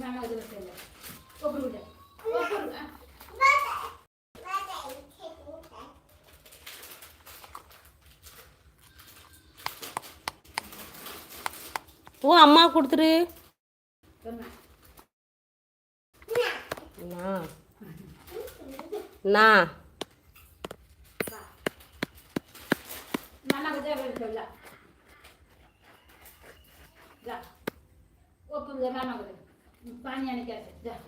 ನಾನು ಅದು ಗೊತ್ತಿಲ್ಲ ಒಬ್ರು ಬಿಡ ಒಬ್ರು ಆ. ஓ அம்மா கொடுத்துரு சொன்னா நான் நான் 八年的干，来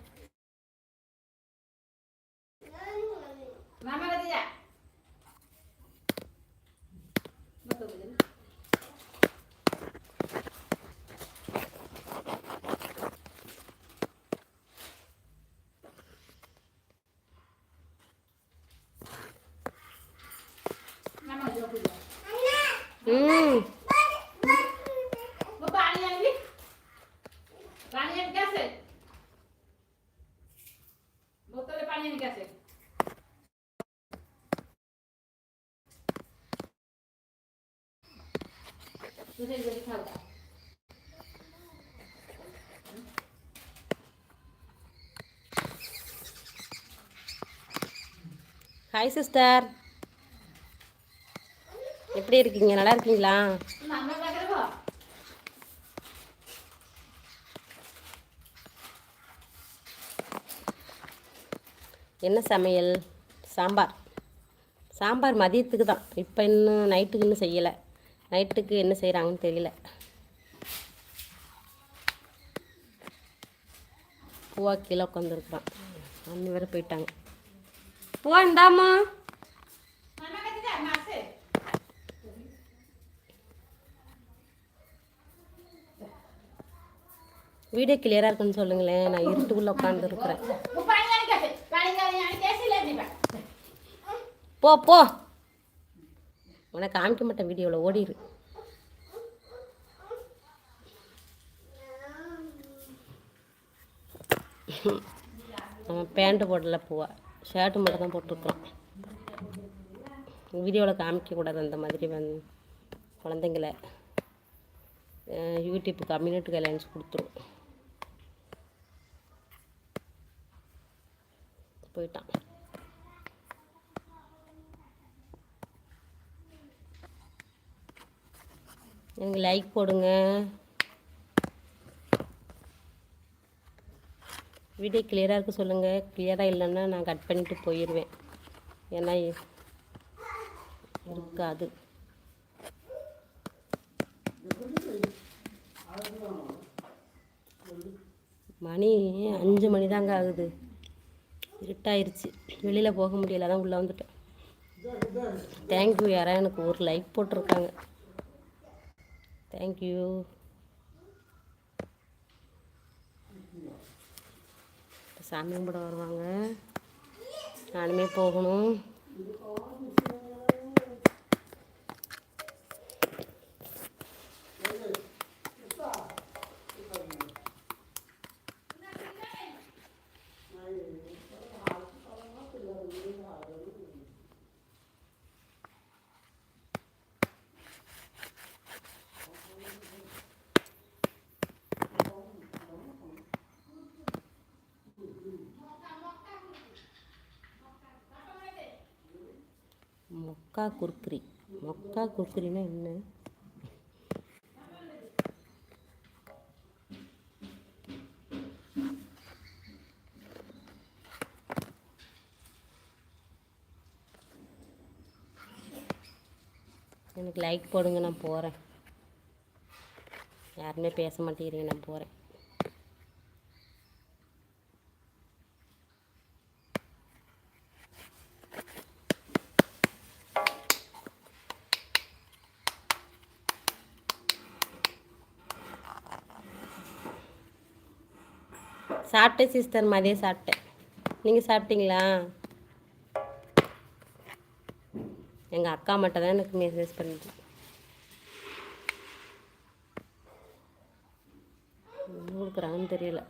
পানি এনে আছে? বোতলে পানি এনে আছে? তুই যদি খাও। ஹாய் சிஸ்டர் எப்படி இருக்கீங்க? நல்லா இருக்கீங்களா? என்ன சமையல்? சாம்பார். சாம்பார் மதியத்துக்கு தான். இப்போ இன்னும் நைட்டுக்கு இன்னும் செய்யலை. நைட்டுக்கு என்ன செய்கிறாங்கன்னு தெரியல. பூவா கீழே உட்காந்துருக்குறான் அண்ணி வேறு போயிட்டாங்க. பூவா இந்தாமா வீடியோ கிளியராக இருக்குன்னு சொல்லுங்களேன். நான் இருட்டுக்குள்ளே உட்காந்துருக்குறேன் போ போ. உனக்கு காமிக்க மாட்டேன் வீடியோவில் ஓடிடு அவன் பேண்ட்டு போடல பூவா. ஷர்ட்டு மட்டும் தான் போட்டிருக்கான். வீடியோவில் காமிக்கக்கூடாது அந்த மாதிரி வந்து குழந்தைங்கள. யூடியூப் கம்யூனிட்டி கைட்லைன்ஸ் கொடுத்துரும். போயிட்டான். எனக்கு லைக் போடுங்க. வீடியோ கிளியராக இருக்க சொல்லுங்கள் கிளியராக இல்லைன்னா நான் கட் பண்ணிவிட்டு போயிடுவேன் ஏன்னா இருக்காது. மணி அஞ்சு மணி தாங்க ஆகுது. இருட்டாயிருச்சு. வெளியில் போக முடியல தான் உள்ளே வந்துட்டேன். தேங்க்யூ யாராவது எனக்கு ஒரு லைக் போட்டிருக்காங்க. தேங்க்யூ சாமி கும்பிட வருவாங்க. நானுமே போகணும். மொக்கா குர்குரி. மொக்கா குர்குரினா என்ன? எனக்கு லைக் போடுங்க நான் போகிறேன் யாருமே பேச மாட்டேங்கிறீங்க நான் போகிறேன் சாப்பிட்டேன் சிஸ்டர் மதியம் சாப்பிட்டேன். நீங்கள் சாப்பிட்டீங்களா? எங்கள் அக்கா மட்டும் தான் எனக்கு மெசேஜ் பண்ணிட்டு கொடுக்குறாங்கன்னு தெரியல.